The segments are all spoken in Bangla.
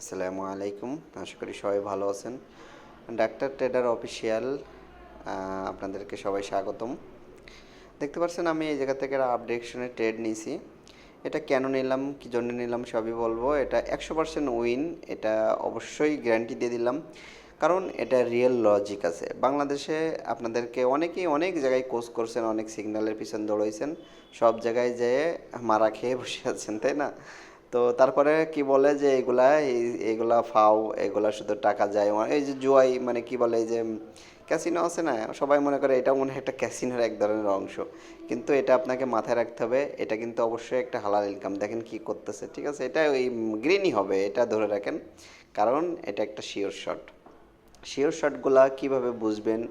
আসসালামু আলাইকুম। আশা করি সবাই ভালো আছেন। ডাক্তার ট্রেডার অফিসিয়াল আপনাদেরকে সবাই স্বাগতম। দেখতে পাচ্ছেন আমি এই জায়গা থেকে আপডেশনের ট্রেড নিয়েছি এটা কেন নিলাম, কী জন্য নিলাম সবই বলব। এটা একশো পার্সেন্ট উইন এটা অবশ্যই গ্যারান্টি দিয়ে দিলাম। কারণ এটা রিয়েল লজিক আছে। বাংলাদেশে আপনাদেরকে অনেকেই অনেক জায়গায় কোর্স করছেন, অনেক সিগন্যালের পিছন দৌড়াইছেন। সব জায়গায় যেয়ে মারা খেয়ে বসে আছেন, তাই না? তো তারপরে কি বলে যে এগুলা এগুলা ফাও, এগুলা শুধু টাকা যায়। এই যে জুয়াই মানে কি বলে এই যে ক্যাসিনো আছে না, সবাই মনে করে এটা মনে হয় একটা ক্যাসিনোর এক ধরনের অংশ। কিন্তু এটা আপনাকে মাথায় রাখতে হবে, এটা কিন্তু অবশ্যই একটা হালাল ইনকাম দেখেন কি করতেছে, ঠিক আছে? এটা ওই গ্রিনই হবে, এটা ধরে রাখেন। কারণ এটা একটা শিওর শট শিওর শটগুলা কীভাবে বুঝবেন?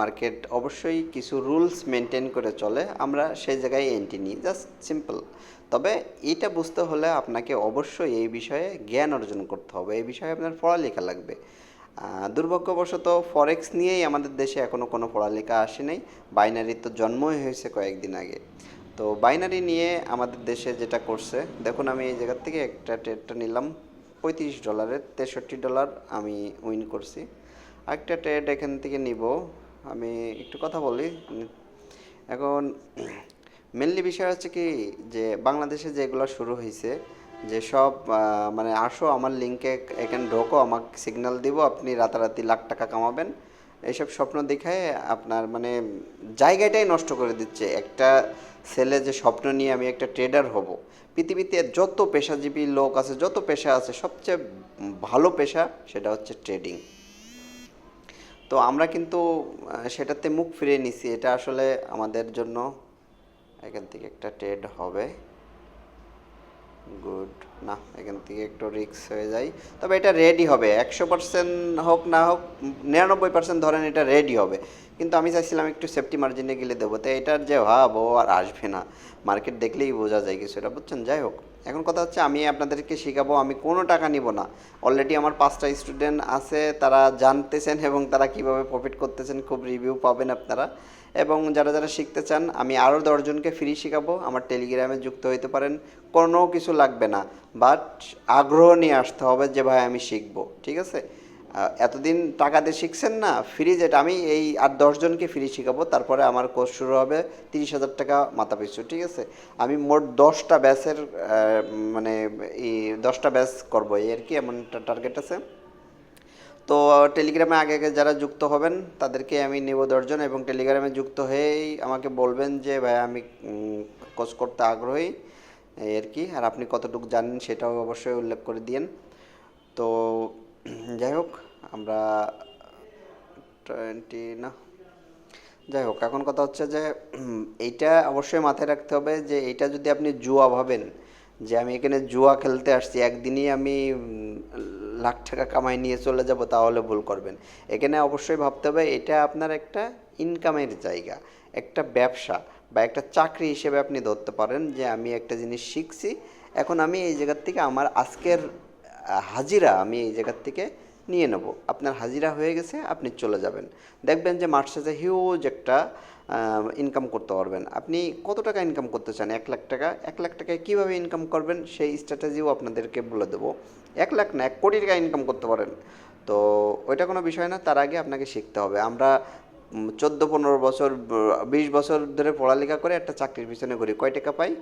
মার্কেট অবশ্যই কিছু রুলস মেনটেন করে চলে। আমরা সেই জায়গায় এন্ট্রি নিই জাস্ট সিম্পল তবে এটা বুঝতে হলে আপনাকে অবশ্যই এই বিষয়ে জ্ঞান অর্জন করতে হবে। এই বিষয়ে আপনার পড়ালেখা লাগবে। দুর্ভাগ্যবশত ফরেক্স নিয়েই আমাদের দেশে এখনও কোনো পড়ালেখা আসে নাই। বাইনারির তো জন্মই হয়েছে কয়েকদিন আগে। তো বাইনারি নিয়ে আমাদের দেশে যেটা করছে, দেখুন আমি এই জায়গার থেকে একটা ট্রেডটা নিলাম। পঁয়ত্রিশ ডলারের তেষট্টি ডলার আমি উইন করছি। আরেকটা ট্রেড এখান থেকে নিব। আমি একটু কথা বলি। এখন মেনলি বিষয় হচ্ছে কি যে বাংলাদেশে যেগুলো শুরু হয়েছে যে সব মানে আসো আমার লিঙ্কে এখানে ঢোকো, আমাকে সিগন্যাল দিব, আপনি রাতারাতি লাখ টাকা কামাবেন। এইসব স্বপ্ন দেখায় আপনার মানে জায়গাটাই নষ্ট করে দিচ্ছে। একটা ছেলে যে স্বপ্ন নিয়ে আমি একটা ট্রেডার হব। পৃথিবীতে যত পেশাজীবী লোক আছে, যত পেশা আছে, সবচেয়ে ভালো পেশা সেটা হচ্ছে ট্রেডিং তো আমরা কিন্তু সেটাতে মুখ ফিরিয়ে নিছি। এটা আসলে আমাদের জন্য এখান থেকে একটা ট্রেড হবে। গুড না, এখান থেকে একটু রিক্স হয়ে যায় তবে এটা রেডি হবে। একশো পার্সেন্ট হোক, না হোক, নিরানব্বই পার্সেন্ট ধরেন এটা রেডি হবে। কিন্তু আমি চাইছিলাম একটু সেফটি মার্জিনে গেলে দেবো। তো এটার যে ভাব ও আর আসবে না। মার্কেট দেখলেই বোঝা যায় কিছু। এটা বুঝছেন? যাই হোক। এখন কথা হচ্ছে আমি আপনাদেরকে শেখাবো, আমি কোনো টাকা নিব না। অলরেডি আমার পাঁচটা স্টুডেন্ট আছে, তারা জানতেছেন এবং তারা কীভাবে প্রফিট করতেছেন, খুব রিভিউ পাবেন আপনারা। এবং যারা যারা শিখতে চান, আমি আরও দশজনকে ফ্রি শেখাবো, আমার টেলিগ্রামে যুক্ত হইতে পারেন, কোনো কিছু লাগবে না। বাট আগ্রহ নিয়ে আসতে হবে যে, ভাই, আমি শিখব। ঠিক আছে? এতদিন টাকা দিয়ে শিখছেন না ফ্রি যেটা আমি এই আট দশজনকে ফ্রি শেখাবো, তারপরে আমার কোর্স শুরু হবে তিরিশ হাজার টাকা মাথা পিছু ঠিক আছে? আমি মোট দশটা ব্যাচের মানে এই দশটা ব্যাচ করব, এই আর কি, এমন একটা টার্গেট আছে। তো টেলিগ্রামে আগে আগে যারা যুক্ত হবেন, তাদেরকে আমি নেব দশজন এবং টেলিগ্রামে যুক্ত হয়েই আমাকে বলবেন যে, ভাই, আমি কোর্স করতে আগ্রহী। আর কি, আর আপনি কতটুকু জানেন সেটাও অবশ্যই উল্লেখ করে দিয়েন। তো যাই হোক, আমরা টোয়েন্টি না, যাই হোক, এখন কথা হচ্ছে যে, এইটা অবশ্যই মাথায় রাখতে হবে যে, এইটা যদি আপনি জুয়া ভাবেন, যে আমি এখানে জুয়া খেলতে আসছি, একদিনই আমি লাখ টাকা কামাই নিয়ে চলে যাব, তাহলে ভুল করবেন। এখানে অবশ্যই ভাবতে হবে, এটা আপনার একটা ইনকামের জায়গা, একটা ব্যবসা, বা একটা চাকরি হিসেবে আপনি ধরতে পারেন, যে আমি একটা জিনিস শিখছি, এখন আমি এই জায়গার থেকে আমার আজকের হাজিরা আমি এই জায়গার থেকে নিয়ে নেব। আপনার হাজিরা হয়ে গেছে, আপনি চলে যাবেন। দেখবেন যে মার্চ শেষে হিউজ একটা ইনকাম করতে পারবেন। আপনি কত টাকা ইনকাম করতে চান? এক লাখ টাকা? এক লাখ টাকায় কীভাবে ইনকাম করবেন? সেই স্ট্র্যাটেজিও আপনাদেরকে বলে দেবো। এক লাখ না, এক কোটি টাকা ইনকাম করতে পারেন। তো ওইটা কোনো বিষয় না, তার আগে আপনাকে শিখতে হবে। আমরা চোদ্দ, পনেরো বছর বিশ বছর ধরে পড়ালেখা করে একটা চাকরির পিছনে ঘুরি। কয় টাকা পাই?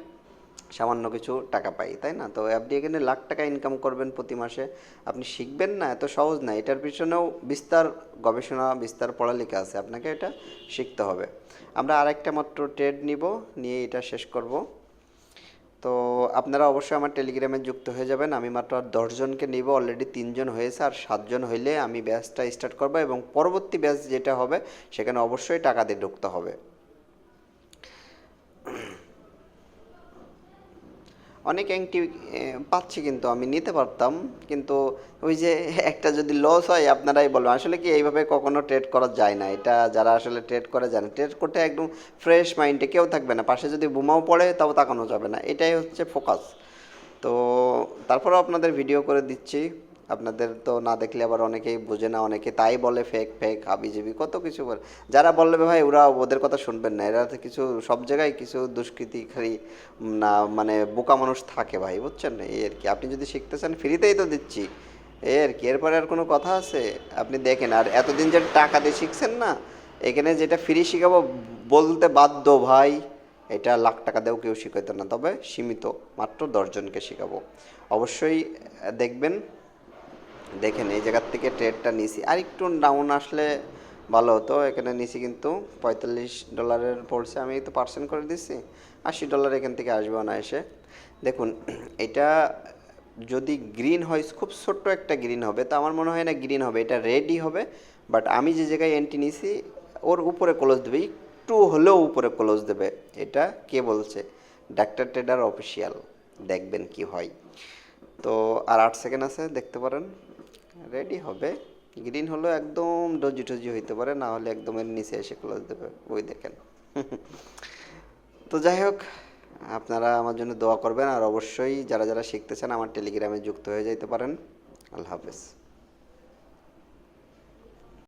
সামান্য কিছু টাকা পাই, তাই না? তো আপনি এখানে লাখ টাকা ইনকাম করবেন প্রতি মাসে। আপনি শিখবেন না, এত সহজ না। এটার পিছনেও বিস্তার গবেষণা, বিস্তার পড়ালেখা আছে। আপনাকে এটা শিখতে হবে। আমরা আরেকটা মাত্র ট্রেড নিব, নিয়ে এটা শেষ করব। তো আপনারা অবশ্যই আমার টেলিগ্রামে যুক্ত হয়ে যাবেন। আমি মাত্র আর দশজনকে নিব অলরেডি তিনজন হয়েছে, আর সাতজন হইলে আমি ব্যাচটা স্টার্ট করব এবং পরবর্তী ব্যাচ যেটা হবে, সেখানে অবশ্যই টাকা দিয়ে ঢুকতে হবে। অনেক অ্যাংটি পাচ্ছি কিন্তু আমি, নিতে পারতাম। কিন্তু ওই যে একটা যদি লস হয়, আপনারাই বলবেন। আসলে কি এইভাবে কখনো ট্রেড করা যায় না। এটা যারা আসলে ট্রেড করে জানে। ট্রেড করতে একদম ফ্রেশ মাইন্ডে কেউ থাকবে না। পাশে যদি বোমাও পড়ে, তাও তাকানো যাবে না। এটাই হচ্ছে ফোকাস তো তারপরেও আপনাদের ভিডিও করে দিচ্ছি। আপনাদের তো না দেখলে আবার অনেকেই বোঝে না, অনেকে তাই বলে ফেক ফেক হাবিজাবি, কত কিছু বলে। যারা বলবে ভাই, ওরা ওদের কথা শুনবেন না। এরা তো কিছু, সব জায়গায় কিছু দুষ্কৃতিকারী না মানে বোকা মানুষ থাকে ভাই, বুঝছেন? এই আর কি। আপনি যদি শিখতে চান, ফ্রিতেই তো দিচ্ছি। এই আর কি। এরপরে আর কোনো কথা আছে? আপনি দেখেন, আর এতদিন যে টাকা দিয়ে শিখছেন না, এখানে যেটা ফ্রি শিখাবো বলতে বাধ্য ভাই, এটা লাখ টাকা দিয়েও কেউ শিখাইতো না। তবে সীমিত, মাত্র দশজনকে শেখাবো। অবশ্যই, দেখবেন দেখেন এই জায়গার থেকে ট্রেডটা নিছি। আর একটু ডাউন আসলে ভালো হতো, এখানে নিছি কিন্তু পঁয়তাল্লিশ ডলারের পড়ছে, আমি তো পার্সেন্ট করে দিচ্ছি আশি ডলার এখান থেকে আসবে না এসে দেখুন, এটা যদি গ্রিন হয়, খুব ছোট্ট একটা গ্রিন হবে, তো আমার মনে হয় না গ্রিন হবে, এটা রেডই হবে বাট আমি যে জায়গায় এন্ট্রি নিছি, ওর উপরে ক্লোজ দেবে, একটু হলেও উপরে ক্লোজ দেবে, এটা কে বলছে? ডাক্তার ট্রেডার অফিসিয়াল দেখবেন কি হয়। তো আর আট সেকেন্ড আছে, দেখতে পারেন। রেডি হবে। গ্রিন হলো একদম ডজি টজি হইতে পারে, না হলে একদম এর নিচে এসে ক্লোজ দেবে। ওই দেখেন। তো যাই হোক, আপনারা আমার জন্য দোয়া করবেন আর অবশ্যই যারা যারা শিখতেছেন, আমার টেলিগ্রামে যুক্ত হয়ে যেতে পারেন। আল্লাহ হাফেজ।